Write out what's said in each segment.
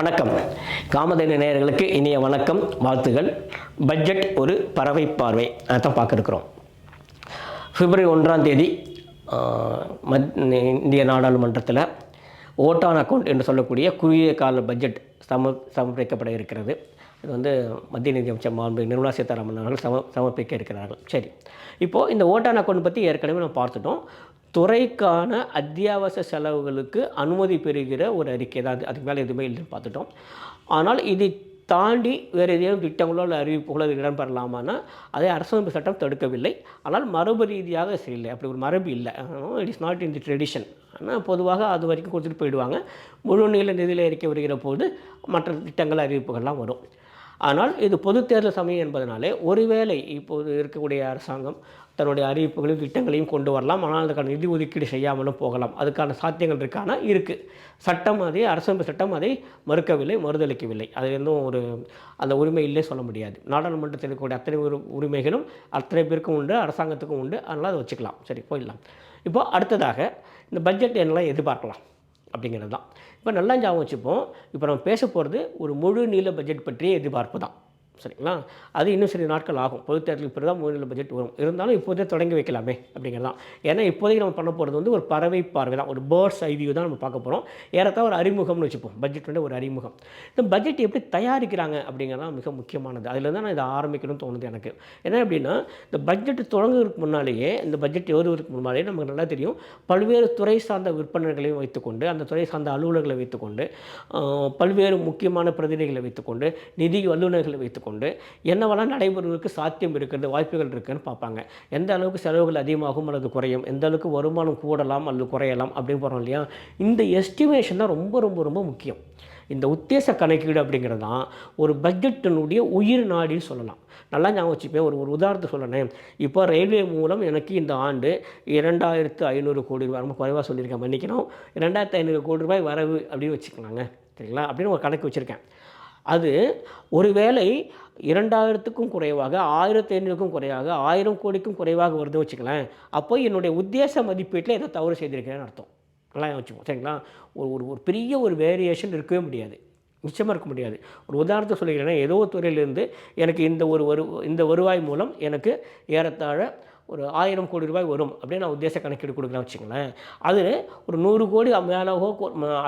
வணக்கம். காமதேனு நேயர்களுக்கு இனிய வணக்கம் வாழ்த்துகள். பட்ஜெட் ஒரு பறவை பார்வை. அதான் பார்க்க இருக்கிறோம் பிப்ரவரி ஒன்றாம் தேதி மத் இந்திய நாடாளுமன்றத்தில் ஓட்டான் அக்கௌண்ட் என்று சொல்லக்கூடிய குறுகிய கால பட்ஜெட் சம சமர்ப்பிக்கப்பட இருக்கிறது. இது வந்து மத்திய நிதியமைச்சர் மாண்பு நிர்மலா சீதாராமன் அவர்கள் சம சமர்ப்பிக்க இருக்கிறார்கள். சரி. இப்போது இந்த ஓட்டான் அக்கௌண்ட் பற்றி ஏற்கனவே நம்ம பார்த்துட்டோம். துறைக்கான அத்தியாவசிய செலவுகளுக்கு அனுமதி பெறுகிற ஒரு அறிக்கை தான். அது அதுக்கு மேலே எதுவுமே இல்லைன்னு பார்த்துட்டோம். ஆனால் இதை தாண்டி வேறு ஏதேனும் திட்டங்களோ இல்லை அறிவிப்புகளோ அது இடம்பெறலாமான்னா அதை அரசமைப்பு சட்டம் தடுக்கவில்லை. ஆனால் மரபு ரீதியாக சரியில்லை. அப்படி ஒரு மரபு இல்லை. It is not in the tradition ஆனால் பொதுவாக அது வரைக்கும் கொடுத்துட்டு போயிடுவாங்க. முழு நீள நிதியில் அறிக்கை வருகிற போது மற்ற திட்டங்கள் அறிவிப்புகள்லாம் வரும். ஆனால் இது பொது தேர்தல் சமயம் என்பதனாலே ஒருவேளை இப்போது இருக்கக்கூடிய அரசாங்கம் தன்னுடைய அறிவிப்புகளையும் திட்டங்களையும் கொண்டு வரலாம். ஆனால் அதுக்கான நிதி ஒதுக்கீடு செய்யாமலும் போகலாம். அதுக்கான சாத்தியங்கள் இருக்கானா இருக்குது சட்டம் அதை அரசமைப்பு சட்டம் அதை மறுக்கவில்லை மறுதளிக்கவில்லை. அது எதுவும் ஒரு அந்த உரிமை இல்லை சொல்ல முடியாது. நாடாளுமன்றத்தில் இருக்கக்கூடிய அத்தனை ஒரு உரிமைகளும் அத்தனை பேருக்கும் உண்டு அரசாங்கத்துக்கும் உண்டு. அதனால் அதை வச்சுக்கலாம். சரி போயிடலாம். இப்போ அடுத்ததாக இந்த பட்ஜெட் என்னெல்லாம் எதிர்பார்க்கலாம்? அப்படிங்கிறது தான். இப்போ நல்லா ஞாபகம் வச்சுப்போம். இப்போ நம்ம பேச போகிறது ஒரு முழு நீள பட்ஜெட் பற்றிய எதிர்பார்ப்பு தான். சரிங்களா? அது இன்னும் சில நாட்கள் ஆகும். பொது தேர்தலுக்கு பிறகு தான் முழு பட்ஜெட் வரும். இருந்தாலும் இப்போதே தொடங்கி வைக்கலாமே அப்படிங்கிறது தான் ஏன்னா இப்போதைக்கு நம்ம பண்ண போகிறது வந்து ஒரு பறவை பார்வை தான் ஒரு பேர்ட்ஸ் ஐவியூ தான் நம்ம பார்க்க போகிறோம் ஏறத்தான் ஒரு அறிமுகம்னு வச்சுப்போம். பட்ஜெட் வந்து ஒரு அறிமுகம். இந்த பட்ஜெட் எப்படி தயாரிக்கிறாங்க அப்படிங்கிறது தான் மிக முக்கியமானது. அதில் தான் நான் இதை ஆரம்பிக்கணும்னு தோணுது எனக்கு. என்ன அப்படின்னா இந்த பட்ஜெட் தொடங்குறதுக்கு முன்னாலேயே இந்த பட்ஜெட் எழுதுவதற்கு முன்னாலேயே நமக்கு நல்லா தெரியும். பல்வேறு துறை சார்ந்த விற்பனர்களையும் வைத்துக்கொண்டு அந்த துறை சார்ந்த அலுவலர்களை வைத்துக்கொண்டு பல்வேறு முக்கியமான பிரதிநிதிகளை வைத்துக்கொண்டு நிதி வல்லுநர்களை வைத்துக்கொண்டு என்னவெல்லாம் நடைபெறுவதற்கு சாத்தியம் இருக்கிறது வாய்ப்புகள் இருக்குன்னு பார்ப்பாங்க. எந்த அளவுக்கு செலவுகள் அதிகமாகும் அல்லது குறையும் எந்த அளவுக்கு வருமானம் கூடலாம் அல்லது குறையலாம் அப்படின்னு போகிறோம் இல்லையா? இந்த எஸ்டிமேஷன் தான் ரொம்ப ரொம்ப ரொம்ப முக்கியம். இந்த உத்தேச கணக்கீடு அப்படிங்கிறது தான் ஒரு பட்ஜெட்டினுடைய உயிர் நாடின்னு சொல்லலாம். நல்லா ஞாபகம் வச்சுப்பேன் ஒரு ஒரு உதாரணத்தை சொல்லணேன் இப்போ ரயில்வே மூலம் எனக்கு இந்த ஆண்டு இரண்டாயிரத்து ஐநூறு கோடி ரூபாய் ரொம்ப குறைவாக சொல்லியிருக்கேன் மன்னிக்கணும். இரண்டாயிரத்து ஐநூறு கோடி ரூபாய் வரவு அப்படின்னு வச்சுக்கலாங்க. சரிங்களா? அப்படின்னு ஒரு கணக்கு வச்சுருக்கேன். அது ஒருவேளை இரண்டாயிரத்துக்கும் குறைவாக ஆயிரத்தி ஐநூறுக்கும் குறைவாக ஆயிரம் கோடிக்கும் குறைவாக வருதுன்னு வச்சுக்கலாம் அப்போ என்னுடைய உத்தேச மதிப்பீட்டில் எதை தவறு செய்திருக்கிறேன்னு அர்த்தம். நல்லா வச்சுப்போம் சரிங்களா? ஒரு ஒரு ஒரு பெரிய ஒரு வேரியேஷன் இருக்கவே முடியாது. நிச்சயமாக இருக்க முடியாது. ஒரு உதாரணத்தை சொல்லிக்கிறேன்னா ஏதோ ஒரு துறையிலேருந்து எனக்கு இந்த ஒரு வரு இந்த வருவாய் மூலம் எனக்கு ஏறத்தாழ ஒரு ஆயிரம் கோடி ரூபாய் வரும் அப்படின்னு நான் உத்தேச கணக்கீடு கொடுக்குறேன் வச்சுங்களேன் அது ஒரு நூறு கோடி மேலாகவோ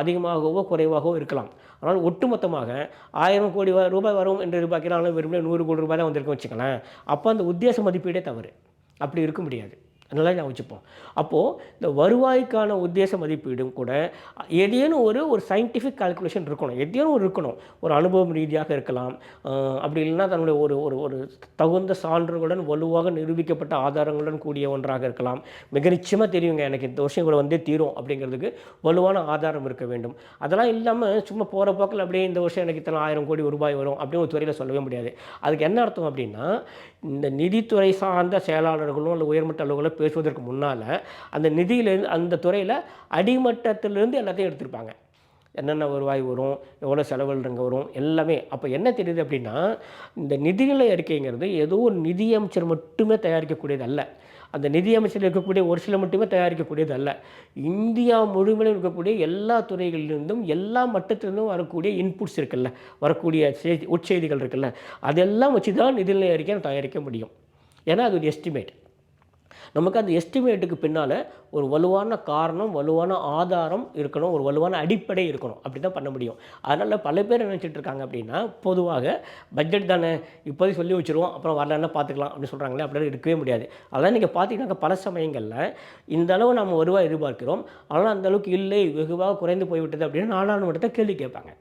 அதிகமாகவோ குறைவாகவோ இருக்கலாம். ஆனால் ஒட்டுமொத்தமாக ஆயிரம் கோடி ரூபாய் வரும் என்று எதிர்பார்க்கிறாங்க வெறுமனே நூறு கோடி ரூபாய் தான் வந்திருக்கும் வச்சுக்கலாம் அப்போ அந்த உத்தேச மதிப்பீடே தவறு. அப்படி இருக்க முடியாது. அதனால் நான் வச்சுப்போம் அப்போது இந்த வருவாய்க்கான உத்தேச மதிப்பீடும் கூட ஏதேனும் ஒரு ஒரு சயின்டிஃபிக் கால்குலேஷன் இருக்கணும். ஏதேனும் ஒரு இருக்கணும். ஒரு அனுபவம் ரீதியாக இருக்கலாம். அப்படி இல்லைன்னா தன்னுடைய ஒரு ஒரு ஒரு தகுந்த சான்றுகளுடன் வலுவாக நிரூபிக்கப்பட்ட ஆதாரங்களுடன் கூடிய ஒன்றாக இருக்கலாம். மிக நிச்சயமாக தெரியுங்க எனக்கு இந்த வருஷம் இவ்வளோ வந்தே தீரும் அப்படிங்கிறதுக்கு வலுவான ஆதாரம் இருக்க வேண்டும். அதெல்லாம் இல்லாமல் சும்மா போகிற போக்கில் அப்படியே இந்த வருஷம் எனக்கு இத்தனை ஆயிரம் கோடி ரூபாய் வரும் அப்படின்னு ஒரு துறையில் சொல்லவே முடியாது. அதுக்கு என்ன அர்த்தம் அப்படின்னா இந்த நிதித்துறை சார்ந்த செயலாளர்களும் அல்லது உயர்மட்ட அலுவலர்களும் பேசுவதற்கு முன்னால் அந்த நிதியிலேருந்து அந்த துறையில் அடிமட்டத்திலிருந்து எல்லாத்தையும் எடுத்திருப்பாங்க. என்னென்ன வருவாய் வரும் எவ்வளோ செலவுகள் வரும் எல்லாமே. அப்போ என்ன தெரியுது அப்படின்னா இந்த நிதிநிலை அறிக்கைங்கிறது ஏதோ ஒரு நிதியமைச்சர் மட்டுமே தயாரிக்கக்கூடியது அல்ல. அந்த நிதியமைச்சர் இருக்கக்கூடிய ஒரு சில மட்டுமே தயாரிக்கக்கூடியது அல்ல. இந்தியா முழுமையிலும் இருக்கக்கூடிய எல்லா துறைகளிலிருந்தும் எல்லா மட்டத்திலிருந்தும் வரக்கூடிய இன்புட்ஸ் இருக்குல்ல வரக்கூடிய செய்தி உட்செய்திகள் இருக்குல்ல அதெல்லாம் வச்சு தான் நிதிநிலை அறிக்கை தயாரிக்க முடியும். ஏன்னா அது ஒரு எஸ்டிமேட் நமக்கு அந்த எஸ்டிமேட்டுக்கு பின்னால் ஒரு வலுவான காரணம் வலுவான ஆதாரம் இருக்கணும் ஒரு வலுவான அடிப்படை இருக்கணும். அப்படி தான் பண்ண முடியும். அதனால் பல பேர் நினச்சிட்டு இருக்காங்க அப்படின்னா பொதுவாக பட்ஜெட் தானே இப்போதைக்கு சொல்லி வச்சுருவோம் அப்புறம் வரலன்னா பார்த்துக்கலாம் அப்படின்னு சொல்கிறாங்களே அப்படிலாம் இருக்கவே முடியாது. அதெல்லாம் நீங்கள் பார்த்தீங்கன்னாக்கா பல சமயங்களில் இந்த அளவு நம்ம வருவாய் எதிர்பார்க்கிறோம். ஆனால் அந்த அளவுக்கு இல்லை வெகுவாக குறைந்து போய்விட்டது அப்படின்னு நாடாளுமன்றத்தை கேள்வி கேட்பாங்க.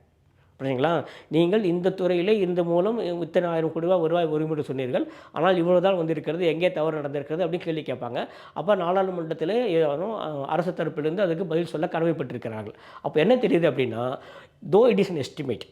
புரியுங்களா நீங்கள் இந்த துறையிலே இந்த மூலம் இத்தனை ஆயிரம் கோடி ரூபாய் வருவாய் வரும் என்று சொன்னீர்கள். ஆனால் இவ்வளோ தான் வந்திருக்கிறது எங்கே தவறு நடந்திருக்கிறது அப்படின்னு கேள்வி கேட்பாங்க. அப்போ நாடாளுமன்றத்தில் அரசு தரப்பிலிருந்து அதுக்கு பதில் சொல்ல கடமைப்பட்டிருக்கிறார்கள். அப்போ என்ன தெரியுது அப்படின்னா though it is an estimate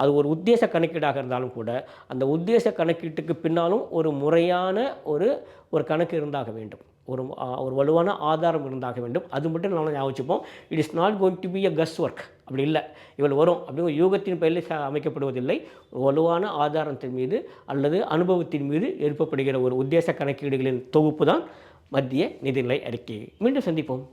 அது ஒரு உத்தேச கணக்கீடாக இருந்தாலும் கூட அந்த உத்தேச கணக்கீட்டுக்கு பின்னாலும் ஒரு முறையான ஒரு ஒரு கணக்கு இருந்தாக வேண்டும். ஒரு ஒரு வலுவான ஆதாரம் இருந்தாக வேண்டும். அது மட்டும் நம்ம ஞாபகம் it is not going to be a cuss work அப்படி இல்லை. இவள் வரும் அப்படி யூகத்தின் பெயரில் ச- அமைக்கப்படுவதில்லை. ஒரு வலுவான ஆதாரத்தின் மீது அல்லது அனுபவத்தின் மீது எழுப்பப்படுகிற ஒரு உத்தேச கணக்கீடுகளின் தொகுப்பு தான் மத்திய நிதிநிலை அறிக்கை. மீண்டும் சந்திப்போம்.